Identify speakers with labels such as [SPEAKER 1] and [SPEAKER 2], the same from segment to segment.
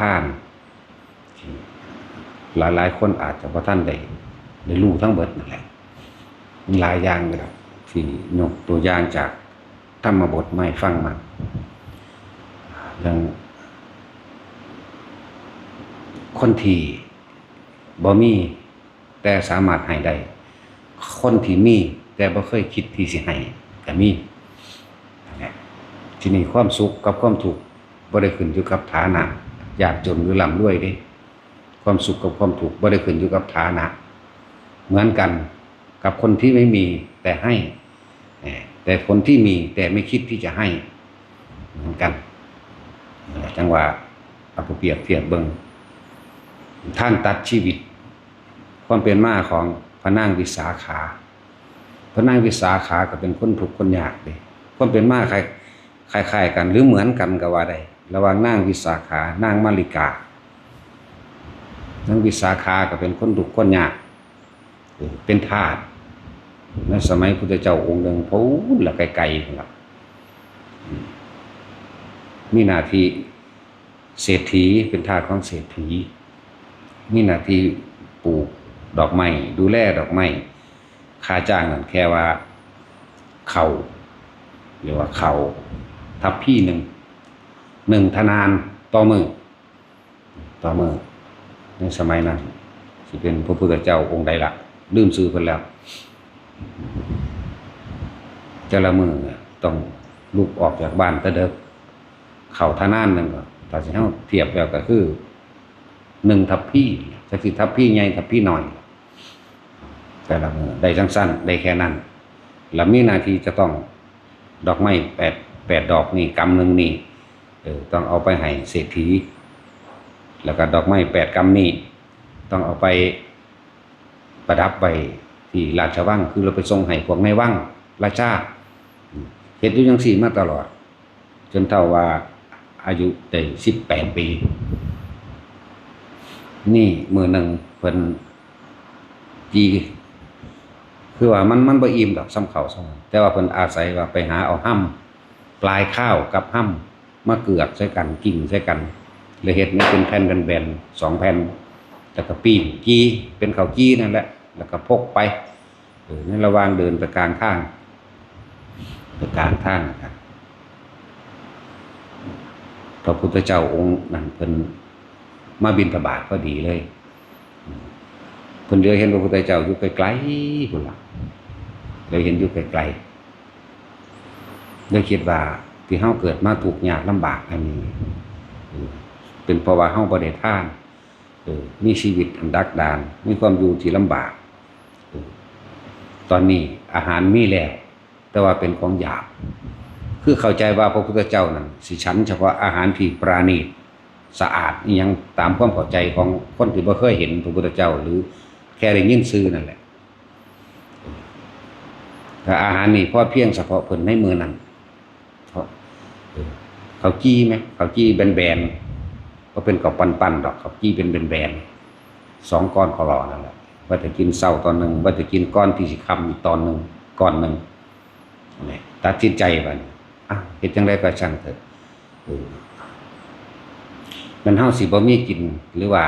[SPEAKER 1] ท่าน หลายหลายคนอาจจะพอท่านได้ได้รู้ทั้งเบิดนั่นแหละมีหลายอย่างเลยครับที่ยกตัวอย่างจากธรรมบทไม่ฟังมาอย่างคนที่บ่มีแต่สามารถให้ได้คนที่มี แต่บ่เคยคิดที่สิให้ก็มีที่นี่ความสุขกับความทุกข์บ่ได้ขึ้นอยู่กับฐานะ ยากจนหรือร่ำรวยด้ความสุขกับความทุกข์บ่ได้ขึ้นอยู่กับฐานะ เหมือนกันกับคนที่ไม่มีแต่ให้ แต่คนที่มีแต่ไม่คิดที่จะให้ เหมือนกัน จังหวะเอาปเปรียบเทียบเบิงท่านตัดชีวิต ความเป็นมาของพระนางวิสาขาพระนางวิสาขาก็เป็นคนทุกคนยากเลยความเป็นมาคล้ายคล้ายๆกัน หรือเหมือนกันก็ว่าได้ ระหว่างนางวิสาขานางมาริกานางวิสาขาก็เป็นคนทุกคนยาก เป็นทาสในสมัยพุทธเจ้าองค์หนึ่งพูดละไกลๆครับมีนาทีเศรษฐีเป็นทาสของเศรษฐีมีนาทีปลูกดอกไม้ดูแลดอกไม้ค่าจ้างนั่นแค่ว่าเขาหรือว่าเขาทับพี่หนึ่ง หนึ่งธนานต่อมือต่อมือในสมัยนั้นสิเป็นพระพุทธเจ้าองค์ใดละลืมซื้อเพิ่นแล้วเจ้าละมือต้องลุกออกจากบ้านแตะเด็กเข่าทานานหนึ่งก็ถ้าสิเฮาเทียบแล้วก็คือหนึ่งทับพี่จักสิทับพี่ใหญ่ทับพี่น้อยแต่ละมือได้จังสั้นได้แค่นั้นแล้วมีหนาทีจะต้องดอกไม้แปดแปดดอกนี่กำหนึ่งนี่ เออต้องเอาไปให้เศรษฐี แล้วก็ดอกไม้แปดกำนี่ต้องเอาไปประดับไว้ที่ราชวังคือเราไปทรงให้พวกในวังราชาเฮ็ดอยู่จังสี่มาตลอด จนเท่าว่าอายุได้สิบแปดปี นี่มือหนึ่งเพิ่นจีคือว่ามันมันบ่อิ่มดอกซ้ำเขาซ้ำแต่ว่าเพิ่นอาศัยว่าไปหาเอาห้ำปลายข้าวกับห้ำ มาเกือกใส่กันกิ่งใส่กันเลยเห็ดนี่เป็นแผ่นแบนๆสองแผ่นแล้วก็ปีนกี้เป็นเขาวกี้นั่นแหละ แล้วก็พกไปเออในระหว่างเดินไปกลางทางไปกลางทางครับพระพุทธเจ้าองค์นั้นเพิ่นมาบินทบาทก็ดีเลยเพิ่นเดียวเห็นพระพุทธเจ้าอยู่ไกลๆพุ่นล่ะเลยเห็นอยู่ไกลๆเลยคิดว่า ที่เฮาเกิดมาถูกยากลำบากอันนี้เป็นเพราะว่าเฮาบ่ได้ท่านมีชีวิตอันดักดาน มีความอยู่ที่ลำบาก ตอนนี้อาหารมีแล้วแต่ว่าเป็นของหยาบคือเข้าใจว่าพระพุทธเจ้านั้นสิฉันเฉพาะอาหารที่ปราณีตสะอาดยังตามความเข้าใจของคนที่บ่เคยเห็นพระพุทธเจ้า หรือแค่ได้ยินชื่อนั่นแหละแต่อาหารนี่พอเพียงเฉพาะเพิ่นในมือนั้น เขาจี้ไหมเขาจี้แบนๆก็เป็นกับปั้นๆดอกกับจี้เป็นแบนๆสองก้อนขอรอนั่นแหละว่าจะกินเศร้าตอนหนึ่งว่าจะกินก้อนที่สิคำอีกตอนหนึ่งก้อนหนึ่งนี่ตัดสินใจไปอะเห็นจังไรก็ช่างเถอะมันเฮาสิบ่มีกินหรือว่า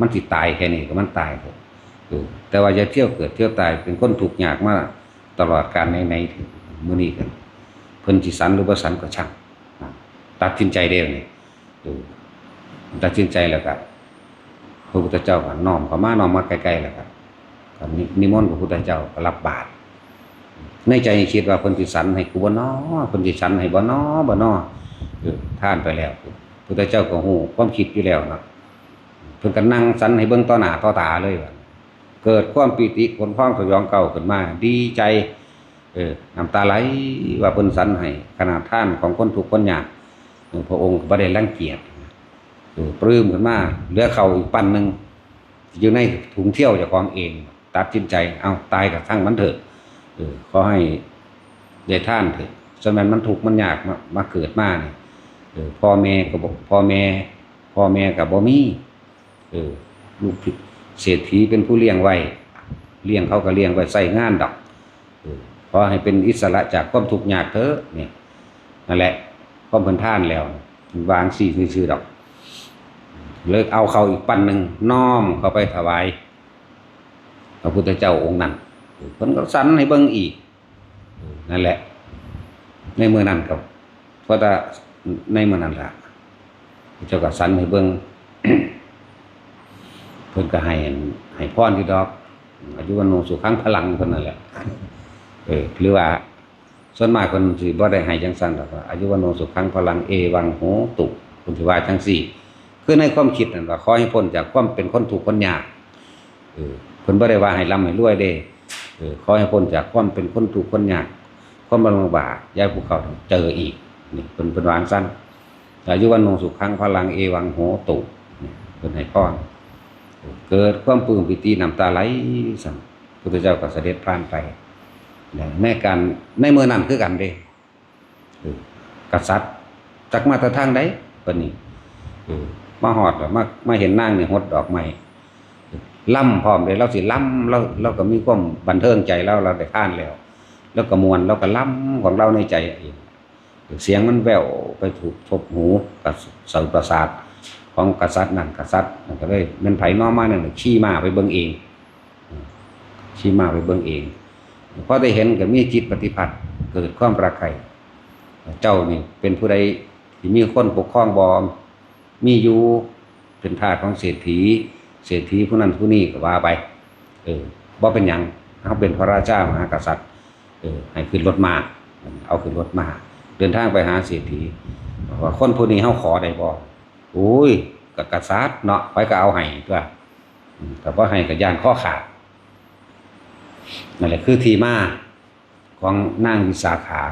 [SPEAKER 1] มันสิตายแค่นี้ก็มันตายเถอะแต่ว่าอย่าเที่ยวเกิดเที่ยวตายเป็นคนถูกข์ยากมาตลอดการในในถึงมื้อนี้กันเพิ่นสิสันหรือบ่สันก็ช่าง ตัดสินใจเด้วนี่เออตัดสินใจแล้วก็พระพุทธเจ้าก็น้อมเข้ามาน้อมมาใกล้ๆแล้วก็ก็นินิมนต์พระพุทธเจ้าก็รับบาตรในใจคิดว่าเพิ่นสิสันให้กูบ่น้อเพิ่สันให้บ่น้อบ่นอเออท่านไปแล้วพระพุทธเจ้าก็ฮู้ความคิดอยู่แล้วนะเพิ่นก็นั่งสันให้เบิ่งต่อหน้าต่อตาเลยว่าเกิดความปิติขนพองสยองเก่าขึ้นมา ดีใจ เออน้ำตาไหลว่าเพิ่นสันให้ขนาดท่านของคนทุกคนยาก พระองค์ก็บ่ได้รังเกียจปลื้มขึ้นมาเหลือเขาอีกปันหนึ่งอยู่ในถุงเที่ยวจากของเอง ตัดสินใจ เอาตายกับทั้งมันเถอะเออขอให้ได้ท่านเถอะสมัยมันถูกมันยากมามาเกิดมาเนี่ยเออพ่อแม่ก็บพ่อแม่พ่อแม่กับบ่มีเออลูกเศรษฐีเป็นผู้เลี้ยงไว้เลี้ยงเขาก็เลี้ยงไว้ใส่งานดอกเออขอให้เป็นอิสระจากความทุกข์ยากเถอะเนี่ยนั่นแหละ ความเพิ่นท่านแล้ว วางสี่ซื่อๆดอก เลิกเอาเขาอีกปันหนึ่งน้อมเข้าไปถวายพระพุทธเจ้าองค์นั้นเพิ่นก็สันให้เบิ่งอีก นั่นแหละ ในเมื่อนั้นกับพระว่าในเมื่อนั้นละพระเจ้าก็สันให้เบิ่งเพิ่นก็ให้ให้พรที่ดอกอายุวันโนสุขังพลังเพิ่นนั่นแหละเออหรือว่า ส่วนมากเพิ่นสิบ่ได้ให้จังซั่นดอกว่าอายุวันโนสุขังพลังเอวังโหตุเพิ่นสิว่าจังซี่ คือในความคิดนั่นว่าขอให้พ้นจากความเป็นคนทุกคนยากเออเพิ่นบ่ได้ว่าให้ร่ำให้รวยเด้เออขอให้พ้นจากความเป็นคนทุกคนยากความลำบากย่าให้พวกเขาเจออีกนี่เพิ่นเพิ่นวางซั่นอายุวันโนสุขังพลังเอวังโหตุเพิ่นให้พรเกิดความปื้มปิติน้ำตาไหลสั่นพุทธเจ้าก็เสด็จผ่านไป ในการในเมื่อนั้นคือกันเด้เออกษัตริย์จักมาต่ทางใดปนนี้มาหอดอมามาเห็นนางเนี่ยหดดอกไม้ล่ำพร้อมเลยเราสิล่ำเราเราก็มีความบันเทิงใจเราเราได้ท่านแล้ว แล้วก็มวนเราก็ล่ำของเราในใจเองเสียงมันแววไปถูกทบหูกับเสาประสาทของกษัตริย์นั่นกษัตริย์นั่นก็เลยมันไผน้อมาเนี่ยขี้มาไปเบิ่งเอง ขี้มาไปเบิ่งเอง พอได้เห็นก็มีจิตปฏิพัติเกิดความประไข่เจ้านี่เป็นผู้ใดที่มีคนปกครองบอม มีอยู่เป็นทาสของเศรษฐี เศรษฐีผู้นั้นผู้นี้ก็ว่าไป เออบ่เป็นหยังเขาเป็นพระราชามหากษัตริย์เออให้ขึ้นรถมา เอาขึ้นรถมา เดินทางไปหาเศรษฐีว่าคนผู้นี้เฮาขอได้บ่โอ้ยก็กษัตริย์เนาะไปก็เอาให้ตัวแต่ว่าให้ก็ย่านข้อขาด นั่นแหละคือที่มาของนางวิสาขา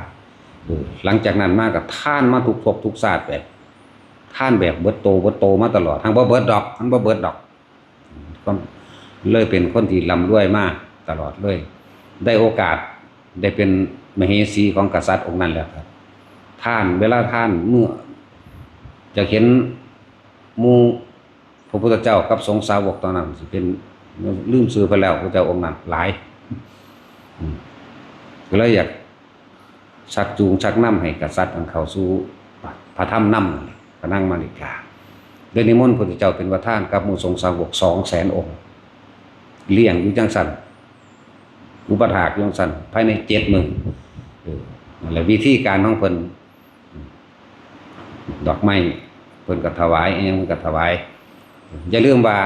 [SPEAKER 1] หลังจากนั้นมากับท่านมาทุกภพทุกศาสตร์แบบท่านแบบเบิดโตเบิดโตมาตลอดทั้งบ่เบิดดอกทั้งบ่เบิดดอกก็เลยเป็นคนที่ร่ำรวยมากตลอดเลย ได้โอกาสได้เป็นมเหสีของกษัตริย์องค์นั้นแล้วครับ ท่านเวลาท่านเมื่อจะเห็นมูพระพุทธเจ้ากับสงสาวกตอนนั้นสิเป็นลืมซื้อไปแล้วพระเจ้าองค์นั้นหลาย ก็เลยอยากชักจูงชักนำให้กษัตริย์อันเขาสู่พระธรรมนำนั่นแหละพระนั่งมาริกาเดยนิมนต์พระพุทธเจ้าเป็นประธานกับมูสงฆ์สาวกสองแสนองค์ เลี้ยงอยู่จังสันอุปถากอยู่จังสันภายในเจ็ดหมื่นเออนั่นและวิธีการของเพิ่นดอกไม้เพิ่นก็ถวายอิหยังเพิ่นก็ถวาย อย่าลืมว่า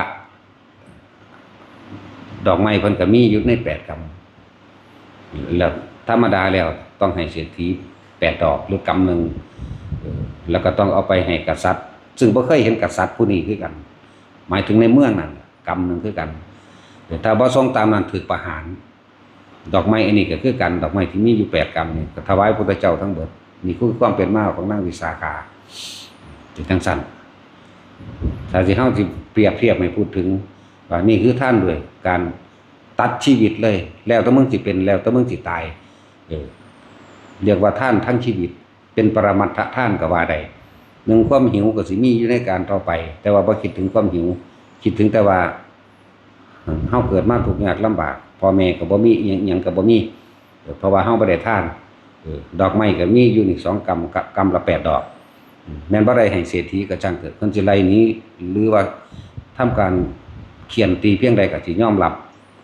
[SPEAKER 1] ดอกไม้เพิ่นก็มีอยู่ในแปดกำ แล้วธรรมดาแล้วต้องให้เศรษฐีแปดดอกหรือกำหนึ่งแล้วก็ต้องเอาไปให้กษัตริย์ ซึ่งบ่เคยเห็นกษัตริย์ผู้นี้คือกัน หมายถึงในเมืองนั่นกรรมหนึ่งคือกันแต่ถ้าบ่ทรงตามนั้นถูกประหาร ดอกไม้อันนี้ก็คือกัน ดอกไม้ที่มีอยู่แปดกรรมนี่ก็ถวายพระเจ้าทั้งเบิดนี่คือความเป็นมาของนางวิสาขาเป็นจังซั่นถ้าสิเฮาสิเปรียบเทียบให้พูดถึงว่านี่คือท่านด้วยการ ตัดชีวิตเลย แล้วแต่มึงสิเป็นแล้วแต่มึงสิตาย เออเรียกว่าท่านทั้งชีวิต เป็นปรมัตถท่านก็ว่าได้หนึ่งความหิวก็สิมีอยู่ในการต่อไป แต่ว่าบ่คิดถึงความหิว คิดถึงแต่ว่าเอ่อเฮาเกิดมาทุกยากลำบากพ่อแม่ก็บ่มีอิหยังยังก็บ่มีเพราะว่าเฮาบ่ได้ทานดอกไม้ก็มีอยู่นี่สองกำกำละแปดดอก แม่นบ่ได้ให้เศรษฐีก็จังเกิดเพิ่นสิไล่หนี้ หรือว่าทำการเขียนตีเพียงใดก็สิยอมรับ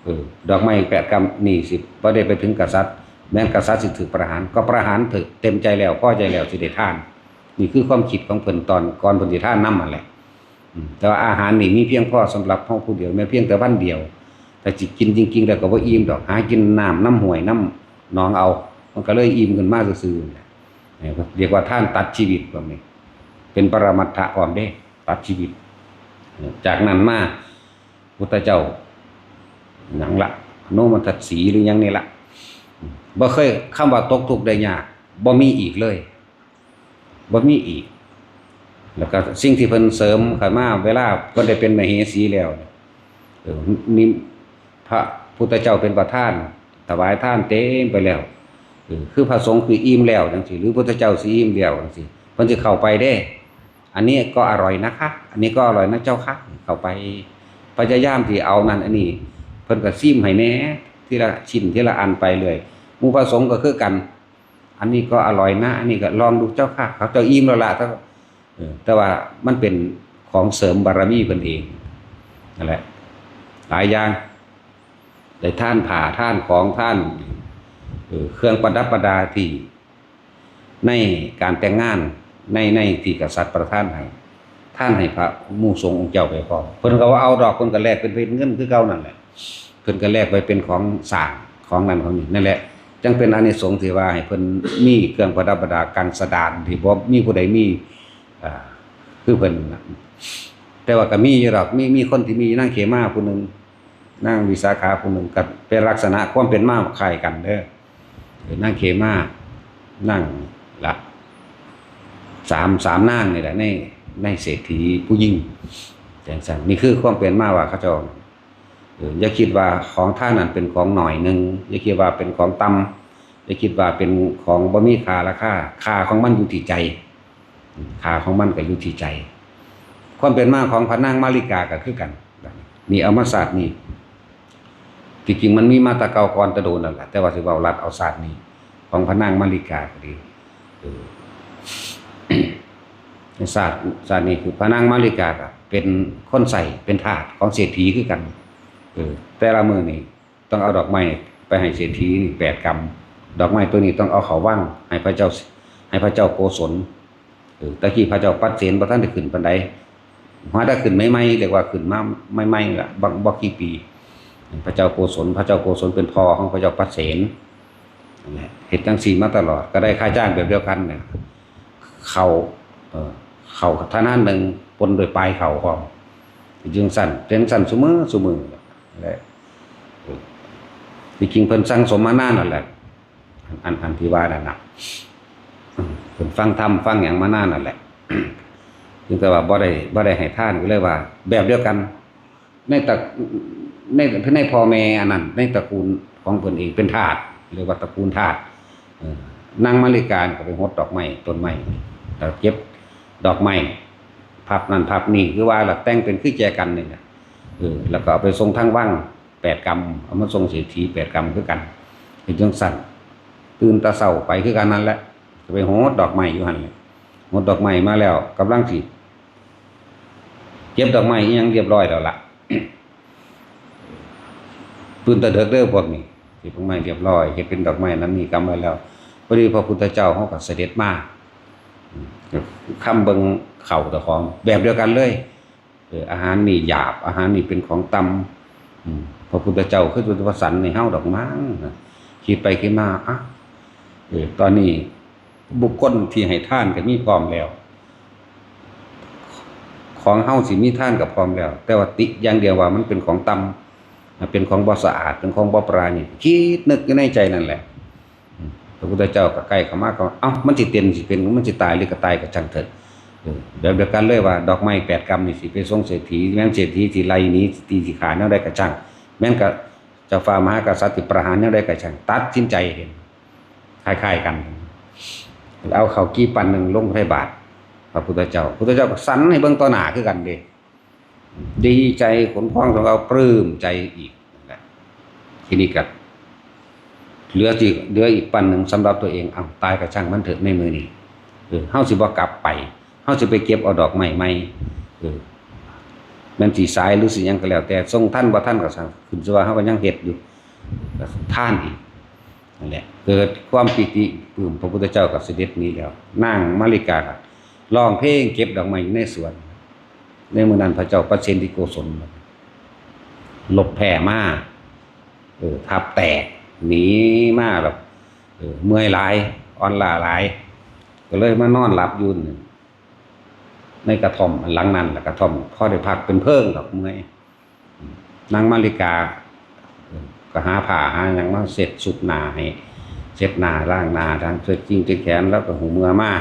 [SPEAKER 1] เออดอกไม้แปดกำนี่สิบ่ได้ไปถึงกษัตริย์แม้กษัตริย์สิถูกประหารก็ประหารเถอะเต็มใจแล้วพอใจแล้วสิได้ทาน นี่คือความคิดของเพิ่นตอนก่อนเพิ่นสิทานนำนั่นแหละแต่ว่าอาหารนี่มีเพียงพอสำหรับเฮาผู้เดียวแม้เพียงแต่วันเดียว แต่จิกินจริง ๆ แล้วก็บ่อิ่มดอกหากินน้ำน้ำห้วยน้ำหนองเอา มันก็เลยอิ่มขึ้นมาซื่อๆเนี่เรียกว่าท่านตัดชีวิตแบบนี้ เป็นปรมัตถะพร้อมเด้ ตัดชีวิต จากนั้นมาพุทธเจ้า หนังละโนมัทัดสีหรือยังนี่ละบ่เคยคำว่าตกทุกข์ได้ยากบ่มีอีกเลยบ่มีอีก แล้วก็สิ่งที่เพิ่นเสริมขึ้นมาเวลาเพิ่นได้เป็นมเหสีแล้วนี่พระพุทธเจ้าเป็นประธานถวายท่านเต็มไปแล้วคือพระสงฆ์คืออิ่มแล้วจังซี่หรือพุทธเจ้าสิอิ่มแล้วจังซี่เพิ่นสิเข้าไปเด้ อันนี้ก็อร่อยนะคะ อันนี้ก็อร่อยนะเจ้าค่ะเข้าไปพยายามที่เอานั่นอันนี้ พิ่นก็ซิมให้แน่ทีละชิ้นทีละอันไปเลยมู่พระสงฆ์ก็คือกัน อันนี้ก็อร่อยนะอันนี้ก็ลองดูเจ้าค่ะ เขาเจ้าอิ่มแล้วล่ะแต่แต่ว่ามันเป็นของเสริมบารมีเพิ่นเองนั่นแหละหลายอย่างได้ท่านผ่าท่านของท่านเครื่องประดับประดาที่ในการแต่งงานในในที่กษัตริย์ประทานให้ท่านให้พระมู่สงฆ์องค์เจ้าไปพร้อมเพิ่นก็ว่าเอาดอกเพิ่นก็แลกเป็นเป็นเงินคือเก่านั่นแหละ เพิ่นก็แลกไปเป็นของสร้างของนั้นของนี้นั่นแหละ จังเป็นอานิสงส์ที่ว่าให้เพิ่นมีเครื่องประดับประดาการสดานที่บ่มีผู้ใดมีอ่าคือเพิ่นน่ะแต่ว่าก็มีอยู่ดอกมีมีคนที่มีนางเขมาผู้หนึงนางวิสาขาผู้หนึงก็เป็นลักษณะความเป็นมาคล้ายกันเด้อเออนางเขมานั่งละสามสามนางนี่แหละในในเศรษฐีผู้ยิ่งจังซั่นนี่คือความเป็นมาว่าเขาจออ อย่าคิดว่าของท่านนั้นเป็นของหน่อยหนึ่งอย่าคิดว่าเป็นของต่ำอย่าคิดว่าเป็นของบ่มีค่าราคาค่าของมันอยู่ที่ใจค่าของมันก็อยู่ที่ใจ ความเป็นมาของพระนางมาริกาก็คือกันนี่เอามาศาสตร์นี่ที่จริงมันมีมาตะเกาก่อนตะโดนนั่นแหละแต่ว่าสิเว้ารัดเอาศาสตร์นี้ของพระนางมาริกาก็ดีศาสตร์ศาสตร์นี้คือพระนางมาริกาก็เป็นคนใส่เป็นทาสของเศรษฐีคือกัน เออแต่ละมือนี่ต้องเอาดอกไม้ไปให้เศรษฐีนี่แปดกำดอกไม้ตัวนี้ต้องเอาเขาว่างให้พระเจ้า ให้พระเจ้าโกศลเออตะกี้พระเจ้าปัดเสนพระท่านได้ขึ้นปันใดหาได้ขึ้นไม่ไม่เรียกว่าขึ้นมาไม่ไม่ละบักบักกี่ปี พระเจ้าโกศลพระเจ้าโกศลเป็นพ่อของพระเจ้าปัดเสนเหตุจังสีมาตลอด ก็ได้ค่าจ้างแบบเดียวกันเนี่ยเขาเออเขาท่านั้นหนึ่งปนโดยปลายเขาพร้อมจึงสั่นเป็นสั่นสุมือสุมือ และที่จริงเพิ่นสั่งสมมานานนั่นแหละอันอันที่ว่านั่นนะเพิ่นฟังธรรมฟังหยังมานานนั่นแหละจึงแต่ว่าบ่ได้บ่ได้ให้ท่านก็เลยว่า แบบเดียวกัน ในตระในในพ่อแม่อันนั้นในตระกูลของเพิ่นเองเป็นทาสเรียกว่าตระกูลทาสเออนางมาริกาก็ไปหดดอกไม้ต้นไม้แต่เก็บดอกไม้พับนั่นพับนี่คือว่าหละแต่งเป็นคือแจกันนี่แหละ เออแล้วก็เอาไปส่งทางว่างแปดกรรมเอามาส่งเศรษฐีแปดกรรมคือกันเป็นจังสั่นตื่นตาเศร้าไปคือกันนั่นแหละจะไปโหดดอกไม้อยู่หันเลยโหดดอกไม้มาแล้วกำลังสิเก็บดอกไม้ยังเรียบร้อยแล้วล่ะตื่นตาเด็กเด้อพวกนี้เก็บดอกไม้เรียบร้อยเก็บเป็นดอกไม้นั้นมีกรรมไว้แล้วพอดีพระพุทธเจ้าเขาก็เสด็จมาอืมคำเบิงเข่าตะของแบบเดียวกันเลย อาหารนี่หยาบ อาหารนี่เป็นของต่ำพระพุทธเจ้าคือจุตวสันในเฮาดอกมั้งคิดไปคิดมาอะเออตอนนี้บุคคลที่ให้ท่านก็มีพร้อมแล้ว ของเฮาสิมีท่านกับพร้อมแล้ว แต่ว่าติอย่างเดียวว่ามันเป็นของต่ำเป็นของบ่สะอาดเป็นของบ่ปราณีคิดนึกในใจนั่นแหละพระพุทธเจ้าก็ใกล้เขามาก็เอ้ามันสิเต็มสิเป็นมันสิตายหรือก็ตายก็ช่างเถิด เออแบบเดียวกันเลยว่า ดอกไม้แปดกำนี่สิไปส่งเศรษฐีแม่นเศรษฐีสิไล่หนี้ตีสิขาแนวได้กระช่างแม่นก็เจ้าฟ้ามหากษัตริย์ประหารแนวได้กระช่างตัดสินใจเห็นคล้ายๆกันเอาเขากี้ปันหนึ่งลงให้บาทพระพุทธเจ้าพุทธเจ้าก็สันให้เบิ่งต่อหนาคือกันเด้ดีใจขนพองของเราปลื้มใจอีกทีนี้ก็เหลือที่เหลืออีกปันหนึ่งสำหรับตัวเองเอาตายกระช่างมันเถิดในมือนี้เออเฮาสิบ่กลับไป เฮาสิไปเก็บเอาดอกไม้ใหม่เออมันสิสายหรือสิหยังก็แล้ว แต่ทรงท่านบ่าท่านก็สังขึ้นสว่าเฮาก็ยังเฮ็ดอยู่ก็ท่านอีกนั่นแหละเกิดความปิติปลื้มพระพุทธเจ้ากับเสด็จนี้แล้วนางมาริการ้องเพลงเก็บดอกไม้อยู่ในสวน ในเมื้อนั้นพระเจ้าประเชนที่โกศลหลบแผ่มาเออทับแตกหนีมาแบบเออเมื่อยหลายอ่อนล้าหลาย ก็เลยมานอนหลับยู่นี่ ในกระท่อมหลังนั้นแหละกระท่อมพ่อได้พักเป็นเพิ่งดอกเมื่อยนางมาริกาก็หาผ้าหาอย่างมาเสร็จสุดหนาให้เสร็จหนาล่างหนาทางเสร็จจริงเจ็แขนแล้วก็หูเมื่อมา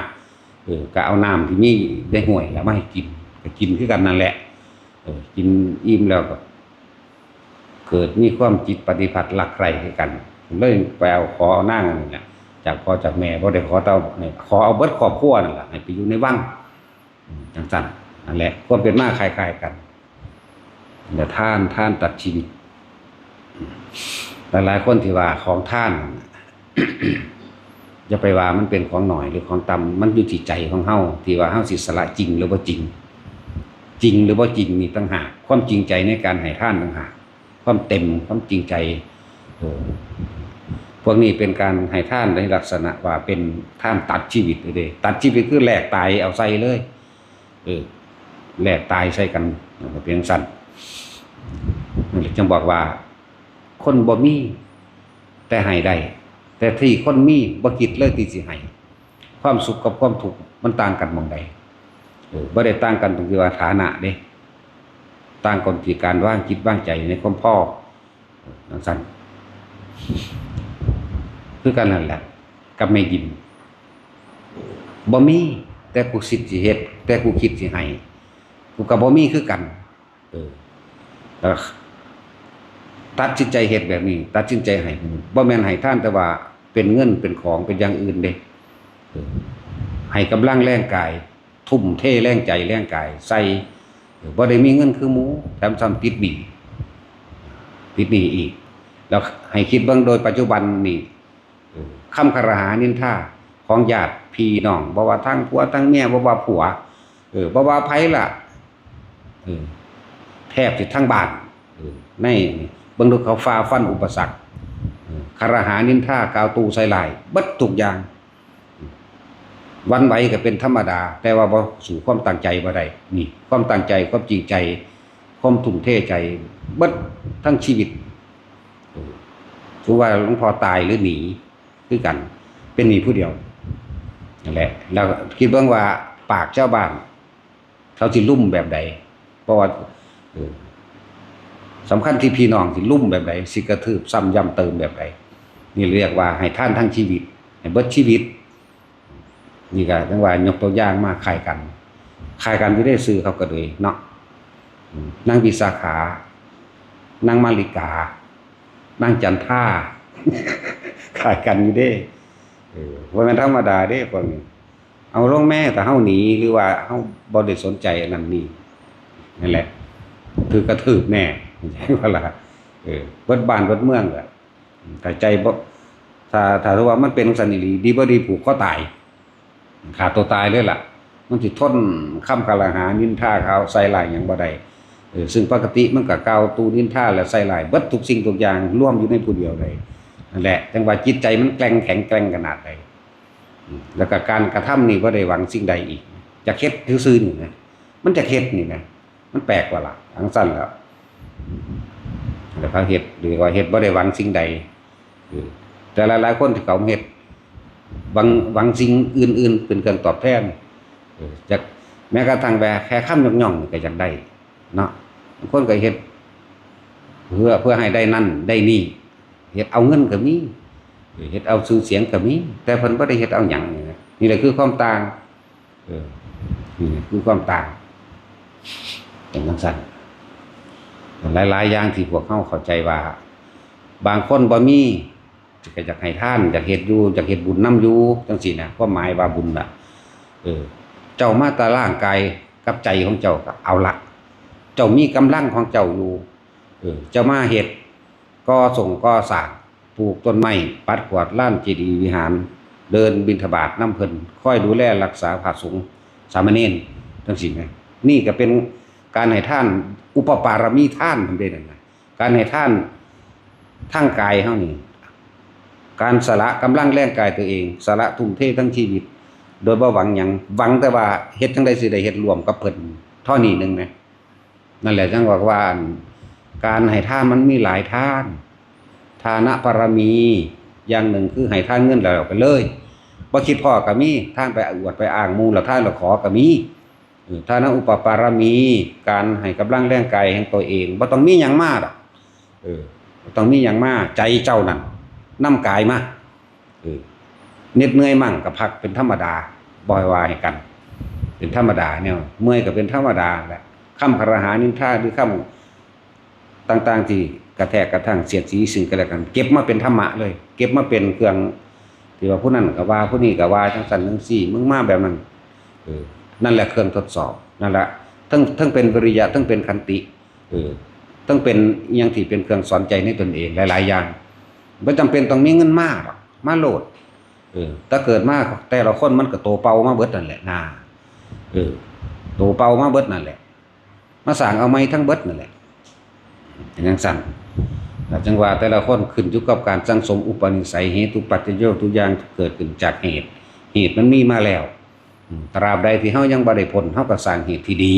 [SPEAKER 1] เออก็เอาน้ำที่มีได้ห่วยแล้วมาให้กินก็กินคือกันนั่นแหละเออกินอิ่มแล้วก็ เกิดมีความจิตปฏิบัติรักใครกันเลยไปเอาขอเอานั่งนั่นแหละจากพ่อจากแม่บ่อได้ขอเต้าขอเอาเบิดครอบครัวนั่นแหละให้ไปอยู่ในวัง จังซั่นนั่นแหละความเป็นมาคล้ายๆกันแต่ท่านท่านตัดชีวิต หลายๆคนที่ว่าของท่านอย่าไปว่ามันเป็นของหน่อยหรือของต่ำมันอยู่ที่ใจของเฮาที่ว่าเฮาสิสละจริงหรือบ่าจริง จริงหรือว่าจริงนี่ต่างหากความจริงใจในการให้ท่านต่างหากความเต็มความจริงใจพวกนี้เป็นการให้ท่านในลักษณะว่าเป็นท่านตัดชีวิตเลยตัดชีวิตคือแหลกตายเอาใส่เลย เออแหลกตายใส่กันเพียงสั้นนั่นแหละจึงบอกว่า คนบ่มี แต่ให้ได้ แต่ที่คนมีบ่คิดเลยที่สิให้ความสุขกับความทุกข์มันต่างกันมองใดบ่ได้ต่างกันตรงที่ว่าฐานะเด้ต่างกันที่การว่างคิดว่างใจในความพ่อนังสั้นคือกันนั่นแหละกับไม่ยินบ่มีแต่กูสิทธิเฮ็ด แต่กูคิดสิให้กูกับบ่มีคือกัน เออตัดสินใจเฮ็ดแบบนี้ ตัดสินใจให้บ่แมนให้ท่านแต่ว่าเป็นเงินเป็นของเป็นอย่างอื่นเด้ให้กำลังแรงกาย ทุ่มเทแรงใจแรงกาย ใส่บ่ได้มีเงินคือหมูแถมซ้ำติดหนี้ติดหนีอีก แล้วให้คิดเบิ่งโดยปัจจุบันนี่คำคารหานินท่าของญาติพี่น้องบ่ว่าทั้งผัวทั้งเมียบ่ว่าผัว เออบ่ว่าไผล่ะเออแทบจะทั้งบานเออในเบิ่งดูเขาฟ้าฟันอุปสรรคคารหานินท่ากาวตูใส่ลายบิดทุกอย่าง วันไหวก็เป็นธรรมดา แต่ว่าบ่สู่ความตั้งใจบ่ได้นี่ ความตั้งใจความจริงใจ ความทุ่มเทใจบิดทั้งชีวิตถือว่าหลวงพ่อตายหรือหนีคือกัน เป็นหนีผู้เดียวนั่นแหละแล้วคิดเบ้างว่าปากเจ้าบ้าน เขาสิลุ่มแบบใดเพราะว่าสำคัญที่พี่น้องสิลุ่มแบบใดสิกระทืบซ้ำย้ำเติมแบบใดนี่เรียกว่าให้ท่านทั้งชีวิตให้เบิดชีวิต นี่ก็จังว่ายกตัวอย่างมาขายกันขายกันที่ได้ซื้อเขาก็เลยเนาะอืมนางวิสาขานางมาริกานางจันท่าขายกันอยู่เด้เออว่ามันธรรมดาเด้พวกนี้ เอาลงแม่แต่เฮาหนีหรือว่าเฮาบ่ได้สนใจอันนั้นนี่นั่นแหละ คือกระทืบแน่ใช่ว่าล่ะเออเบิดบ้านเบิดเมืองก็แต่ใจบ่ถ้าถ้าว่ามันเป็นสันนิลีดีบ่ดีผูกคอตายขาดตัวตายเลยล่ะ มันสิทนคำกะลหานินท่าเขาใส่ลายอย่างบ่ได้เออซึ่งปกติมันก็เกาตูนินท่าและใส่ลายเบิดทุกสิ่งทุกอย่างร่วมอยู่ในผู้เดียวเลยนั่นแหละจังว่าจิตใจมันแกร่งแข็งแกร่งขนาดใด แล้วก็การกระทำนี่บ่ได้หวังสิ่งใดอีก จะเฮ็ดซื่อนี่นะมันจะเฮ็ดนี่นะมันแปลกกว่าล่ะทั้งสั้นแล้วแล้วเขาเฮ็ดหรือว่าเฮ็ดบ่ได้หวังสิ่งใดแต่หลายๆคนที่เขาเฮ็ดหวังหวังสิ่งอื่น ๆ เป็นเครื่องตอบแทนจากแม้กระทั่งแวแค่ข้ามย่องๆก็อยากได้เนาะคนก็เฮ็ดเพื่อเพื่อให้ได้นั่นได้นี่เฮ็ดเอาเงินก็มี เฮ็ดเอาชื่อเสียงก็มีแต่เพิ่นบ่ได้เฮ็ดเอาหยังนี่นะนี่แหละคือความต่างเออนี่คือความต่างเป็นจังซั่นหลายๆอย่างที่พวกเฮาเข้าใจว่า บางคนบ่มีก็อยากให้ท่านอยากเฮ็ดอยู่อยากเฮ็ดบุญนํอยู่จังซี่นะความหมายว่าบุญน่ะเออเจ้ามาแตร่างกายกับใจของเจ้าก็เอาละเจ้ามีกำลังของเจ้าอยู่เออเจ้ามาเฮ็ดก็ส่งก็สร้าง ปลูกต้นไม้ปัดกวาดล้านเจดีย์วิหาร เดินบิณฑบาตน้ำเพิ่นค่อยดูแลรักษาพระสงสามเณรจังซี่นะนี่ก็เป็นการให้ท่านอุปปารมีท่านทำได้นั่นนะการให้ท่านทางกายเฮานี่การสละกำลังแรงกายตัวเองสละทุ่มเททั้งชีวิต โดยบ่หวังหยังหวังแต่ว่าเฮ็ดจังได๋สิได้เฮ็ดรวมกับเพิ่นเท่านี้หนึ่งนะนั่นแหละจังว่าว่าการให้ท่านมันมีหลายท่าน ทานะปรมีอย่างหนึ่งคือให้ท่านเงินแล้วไปเลยบ่คิดพ่อก็มีท่านไปอวดไปอ้างมู่แล้วท่านแล้วขอก็มีเออทานะอุปปารมี การให้กำลังแรงกายแห่งตัวเองบ่ต้องมีหยังมากดอกเออต้องมีหยังมากใจเจ้านั่นนำกายมาเออเหน็ดเหนื่อยมั่งก็พักเป็นธรรมดาบ่อยวาให้กัน เป็นธรรมดาเนี่ยเมื่อยก็เป็นธรรมดาแหละคำคารหานินทาหรือคำ ต่างๆ ที่กระแทกกระทั่งเสียดสีซึ่งกันและกัน เก็บมาเป็นธรรมะเลย เก็บมาเป็นเครื่องที่ว่าผู้นั้นก็ว่าผู้นี้ก็ว่าทั้งสันทั้งสี่มึงมาแบบนั้นเออนั่นแหละเครื่องทดสอบนั่นแหละทั้งทั้งเป็นวิริยะทั้งเป็นคันติเออทั้งเป็นยังที่เป็นเครื่องสอนใจในตนเองหลาย ๆ อย่างไม่จำเป็นต้องมีเงินมากหรอกมาโหลดเออถ้าเกิดมากแต่ละคนมันก็โตเป่ามาเบิดนั่นแหละนาเออโตเป่ามาเบิดนั่นแหละ มาสร้างเอาไม้ทั้งเบิดนั่นแหละ เป็นจังซั่นแต่จังว่าแต่ละคนขึ้นอยู่กับการสังสมอุปนิสัยเหตุปัจจัยทุกอย่างเกิดขึ้นจากเหตุ เหตุมันมีมาแล้วตราบใดที่เฮายังบ่ได้ผลเฮาก็สร้างเหตุที่ดี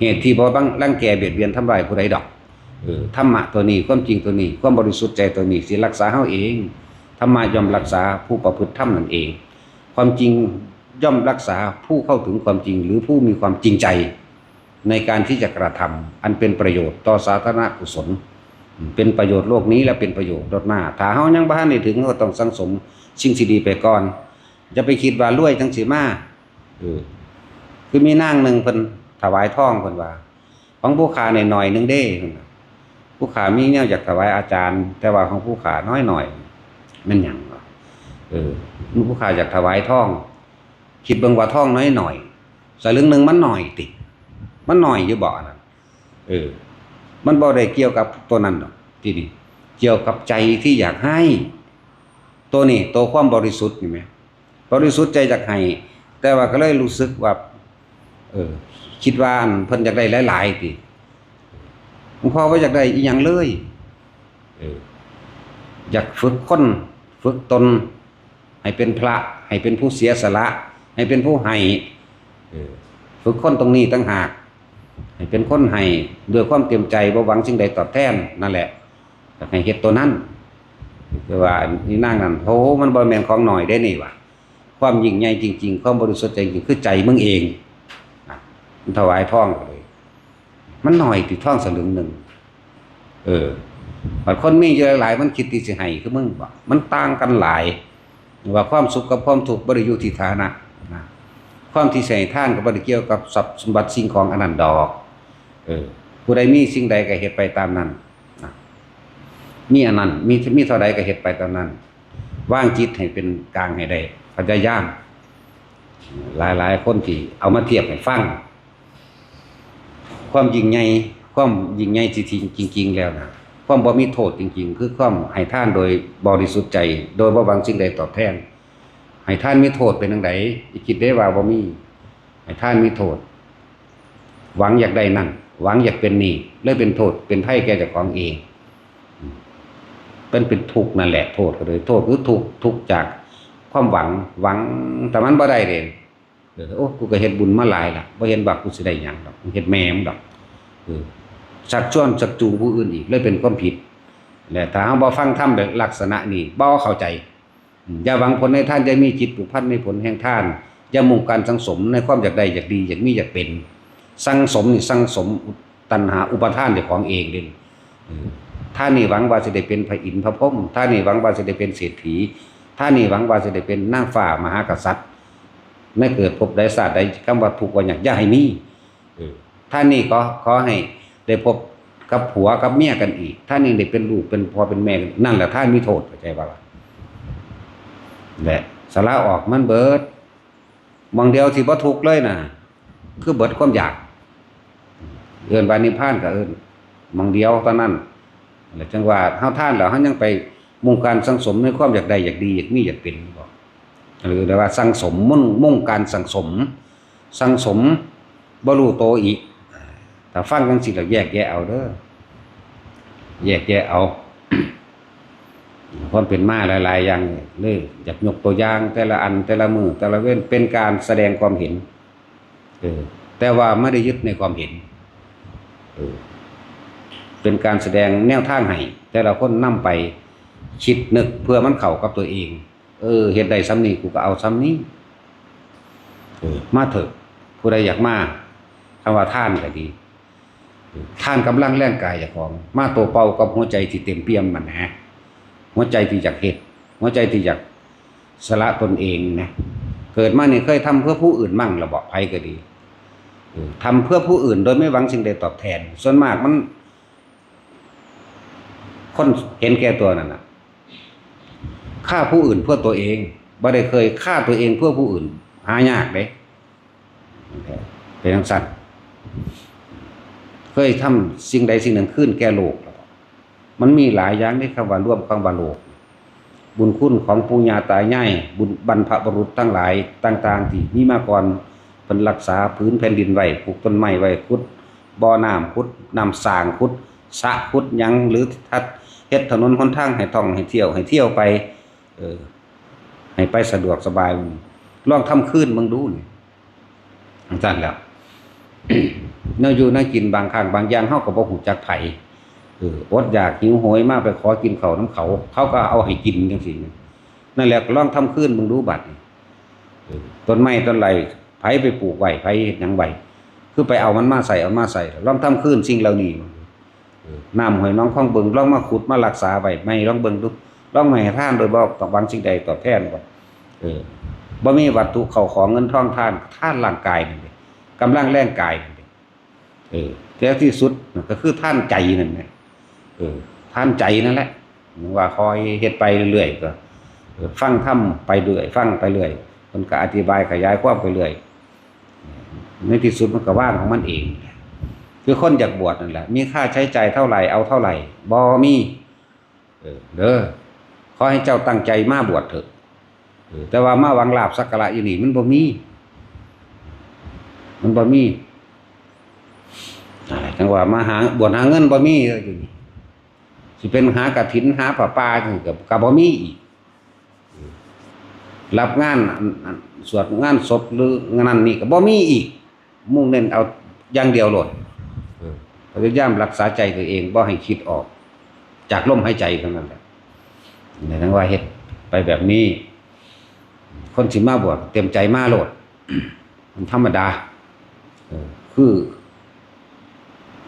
[SPEAKER 1] เหตุที่บ่บังรังแกเบียดเบียนทำลายผู้ใดดอกอธรรมะตัวนี้ความจริงตัวนี้ความบริสุทธิ์ใจตัวนี้สิรักษาเฮาเองธรรมะย่อมรักษาผู้ประพฤติธรรมนั่นเอง ความจริงย่อมรักษาผู้เข้าถึงความจริงหรือผู้มีความจริงใจ ในการที่จะกระทำอันเป็นประโยชน์ต่อสาธารณกุศล เป็นประโยชน์โลกนี้และเป็นประโยชน์รถหน้า ถ้าเฮายังบ่ทันได้ถึงก็ต้องสังสมสิ่งที่ดีไปก่อน จะไปคิดว่ารวยจังสิมาเออคือมีนางหนึ่งเพิ่นถวายท่องเพิ่นว่า ของผู้ขาหน่อยหนึงเด้ผู้ขามีแนวอยากถวายอาจารย์ แต่ว่าของผู้ขาน้อยหน่อยมันหยังเออผู้ขาอยากถวายท่อง คิดเบิ่งว่าท่องน้อยหน่อยสลึงหนึ่งมันหน่อยติ มันหน่อยอยู่บ่อนั่นเออ มันบ่ได้เกี่ยวกับตัวนั้นดอกที่นี่เกี่ยวกับใจที่อยากให้ ตัวนี้ตัวความบริสุทธิ์นี่ไหมบริสุทธิ์ใจอยากให้ แต่ว่าก็เลยรู้สึกว่า เออ คิดว่าอันเพิ่นอยากได้หลายๆติหลวงพ่อว่าอยากได้อีหยังเลยเอออยากฝึกคนฝึกตน ให้เป็นพระ ให้เป็นผู้เสียสละ ให้เป็นผู้ให้เออฝึกคนตรงนี้ตั้งหาก ให้เป็นคนให้ด้วยความเต็มใจบ่หวังสิ่งใดตอบแทนนั่นแหละให้เฮ็ดตัวนั้นคือว่านี่นั่งนั่นโหมันบ่แม่นของหน่อยได้นี่ว่ะความยิ่งใหญ่จริง ๆ ความบริสุทธิ์ใจจริงคือใจมึงเองมันถวายท่องเลย มันหน่อยติท่องสลึงหนึ่งเออบางคนมีเยอะหลายมันคิดที่สิให้คือมึงบ่มันต่างกันหลายว่าความสุขกับความทุกข์บ่ได้อยู่ที่ฐานะนะ ความที่ใส่ท่านก็บ่ได้เกี่ยวกับทรัพย์สมบัติสิ่งของอันนั้นดอก เออ ผู้ใดมีสิ่งใดก็เฮ็ดไปตามนั้นมีอันนั้นมีมีเท่าใดก็เฮ็ดไปตามนั้น ว่างจิตให้เป็นกลางให้ได้พยายามหลายๆคนที่เอามาเทียบให้ฟังความยิ่งใหญ่ความยิ่งใหญ่จริงๆจริงแล้วนะความบ่มีโทษจริง ๆ คือความให้ท่านโดยบริสุทธิ์ใจ โดยบ่หวังสิ่งใดตอบแทน ให้ท่านมีโทษเป็นจังไดอีคิดได้ว่าบ่มีให้ท่านมีโทษ หวังอยากได้นั่นหวังอยากเป็นนี่เลยเป็นโทษ เป็นไพ่แก่เจ้าของเองเป็นเป็นทุกข์นั่นแหละโทษก็เลยโทษคือทุกข์ทุกข์จากความหวังหวังแต่มันบ่ได้เด้เออโอ้กูก็เฮ็ดบุญมาหลายละบ่เห็นว่ากูสิได้หยังดอกเฮ็ดแม่มดอกเออชักชวนชักจูงผู้อื่นอีกเลยเป็นความผิดและถ้าเฮาบ่ฟังธรรมแบบลักษณะนี้บ่เข้าใจ อย่าหวังผลในท่านจะมีจิตผูกพันในผลแห่งท่านอย่ามุ่งการสังสมในความอยากได้อยากดีอยากมีอยากเป็น สังสมนี่สังสมตัณหาอุปทานเจ้าของเองเด่นเออถ้านี่หวังว่าจะได้เป็นพระอินทร์พระพรหมถ้านนี่หวังว่าจะได้เป็นเศรษฐีถ้านนี่หวังว่าจะได้เป็นนางฟ้ามหากษัตริย์ไม่เกิดพบใดศาสตร์ใดคำว่าถูกว่าอยากอย่าให้มีเออถ้านี่ก็ขอให้ได้พบกับผัวกับเมียกันอีกถ้านนี่ได้เป็นลูกเป็นพ่อเป็นแม่นนั่นแหละท่านมีโทษเข้าใจป่ะล่ะ แหละสาระออกมันเบิดมองเดียวที่บ่ทุกเลยนะคือเบิดความอยาก เอินบานิพานก็เอินมองเดียวตอนนั้นแล้วจังว่าเฮาท่านแล้วเฮายังไปมุ่งการสังสมในความอยากได้อยากดีอยากมีอยากเป็นบ่หรือแต่ว่าสังสมมุ่งมุ่งการสังสม สังสมบ่รู้โตอีกถ้าฟังจังซี่แล้วแยกแยะเอาเด้อแยกแยะเอา ความเป็นมาหลาย ๆ อย่างเลยอยากยกตัวอย่างแต่ละอันแต่ละมือแต่ละเว้นเป็นการแสดงความเห็นเออแต่ว่าไม่ได้ยึดในความเห็นเออเป็นการแสดงแนวทางให้แต่ละคนนำไปคิดนึกเพื่อมันเข้ากับตัวเอง เออเฮ็ดได้ซ้ำนี้กูก็เอาซ้ำนี้เออมาเถอะผู้ใดอยากมาคำว่าท่านก็ดีท่านกำลังแรงกายเจ้าของ มาตัวเป่ากับหัวใจที่เต็มเปี่ยมมันนะ หัวใจที่อยากเฮ็ดหัวใจที่อยากสละตนเองนะเกิดมาเนี่ยเคยทำเพื่อผู้อื่นมั่งระบอกภัยก็ดีเออทำเพื่อผู้อื่นโดยไม่หวังสิ่งใดตอบแทน ส่วนมากมันคนเห็นแก่ตัวนั่นนะฆ่าผู้อื่นเพื่อตัวเองบ่ได้เคยฆ่าตัวเองเพื่อผู้อื่น หายากเด้เป็นทังสัตว์เคยทำสิ่งใดสิ่งหนึ่งขึ้นแก่โลก มันมีหลายอย่างที่คำว่าร่วมคำว่าโลก บุญคุณของปู่ย่าตายายบุญบรรพบุรุษทั้งหลายต่าง ๆ ที่มีมาก่อนเป็นรักษาพื้นแผ่นดินไว้ปลูกต้นไม้ไว้ขุดบ่อน้ำขุดน้ำสางขุดสะขุดยังหรือทัดเฮ็ดถนนหนทางให้ท่องให้เที่ยวให้เที่ยวไป เออ ให้ไปสะดวกสบายลองทำคืนมึงดูนี่อันนั้นแล้วเนื้ออยู่นื้อกินบางครั้งบางอย่างเฮาก็บ่ฮู้จักไผ เอออดอยากหิวโหยมากไปขอกินเขาน้ำเขา เขาก็เอาให้กินจังซี่นั่นแหละลองทำคืนมึงดูบัดนี่เออต้นไม้ต้นไรไผไปปลูกไว้ไผเฮ็ดยังไว้คือไปเอามันมาใส่เอามาใส่ลองทำคืนสิ่งเหล่านี้น้ำห้วยน้องคลองเบิงลองมาขุดมารักษาไว้ไม่ลองเบิ่งดูลองไม่ท่านโดยบ่ต้องหวังสิ่งใดต่อแทนบ่เออบ่มีวัตถุเข้าของเงินทองท่านท่านร่างกายนั่นเด้กำลังแรงกายนั่นเด้เออแต่ที่สุดก็คือท่านใจนั่นแหละ เออท่านใจนั่นแหละว่าคอยเฮ็ดไปเรื่อยๆก็ฟังธรรมไปเรื่อยฟังไปเรื่อยเพิ่นก็อธิบายขยายความไปเรื่อยในที่สุดมันก็ว่างของมันเอง คือคนอยากบวชนั่นแหละ มีค่าใช้จ่ายเท่าไหร่เอาเท่าไหร่บ่มีเออเด้อขอให้เจ้าตั้งใจมาบวชเถอะแต่ว่ามาวังลาบสักการะอยู่นี่มันบ่มี มันบ่มีอะไรจังว่ามาหาบวชหาเงินบ่มีอยู่นี่ สิเป็นหากฐินหาผ้าป่าจังกับก็บ่มีอีกรับงานสวดงานศพหรืองานนั้นนี่ก็บ่มีอีก มุ่งเน้นเอาอย่างเดียวโลดเออพยายามรักษาใจตัวเองบ่ให้คิดออก จากลมหายใจเท่านั้นแหละในทั้งว่าเฮ็ดไปแบบนี้ คนสิมาบวชเต็มใจมาโหลด มันธรรมดาคือ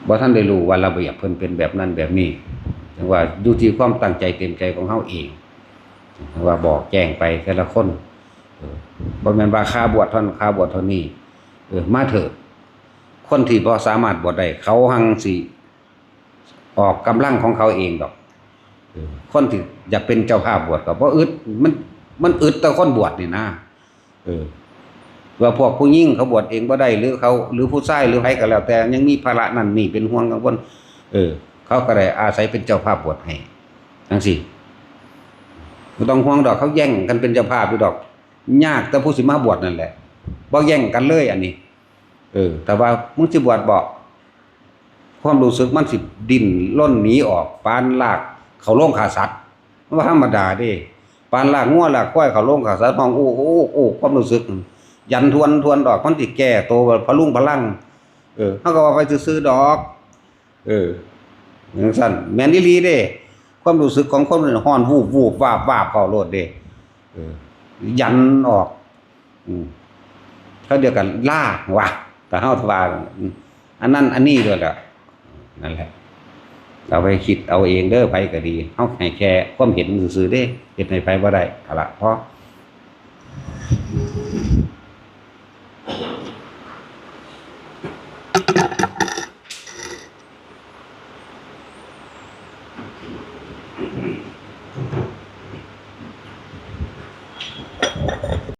[SPEAKER 1] บ่ท่านได้รู้ว่าระเบียบเพิ่นเป็นแบบนั้นแบบนี้ ว่าอยู่ที่ความตั้งใจเต็มใจของเฮาเองว่าบอกแจ้งไปแต่ละคนเออบ่แมนว่าค่าบวชท่านค่าบวชท่านนี้เออมาเถิดคนที่บ่สามารถบวชได้เขาหังสิออกกำลังของเขาเองดอกคนที่อยากเป็นเจ้าภาพบวชก็บ่อึดมันมันอึดแต่คนบวชนี่นะเออว่าพวกผู้หญิงเขาบวชเองบ่ได้หรือเขาหรือผู้ชายหรือใครก็แล้วแต่ยังมีภาระนั่นนี่เป็นห่วงกังวลเออ เขาก็ได้อาศัยเป็นเจ้าภาพบวชให้จังซี่บ่ต้องห่วงดอกเขาแย่งกันเป็นเจ้าภาพอยู่ดอก ยากแต่ผู้สิมาบวชนั่นแหละบ่แย่งกันเลยอันนี้ เออ แต่ว่ามึงสิบวชบ่ความรู้สึกมันสิดิ้นล่นหนีออกปานลากเขาโล่งขาสัตว์มันว่ธรรมดาเด้ปานลากงัวลากควายเขาโล่งขาสัตว์ห้องโอ้โอ้โอ้ความรู้สึก ยันทวนทวนดอกมันสิแก่โตพะลุงพะลังเออเฮาก็ว่าไปซื้อดอก เออ จังซั่นแมนอีลีเด้ ความรู้สึกของคนมันฮ้อนวูบวูบวาบวาบเข้าโลดเด้อยันออกอืเขาเดียวกันล่าว่ะแต่เฮาทว่าอันนั้นอันนี้ด้วยล่ะนั่นแหละเอาไปคิดเอาเองเด้อไปก็ดีเฮาให้แค่ความเห็นซื่อๆเด้เฮ็ดให้ไปบ่ได้เอาล่ะเพร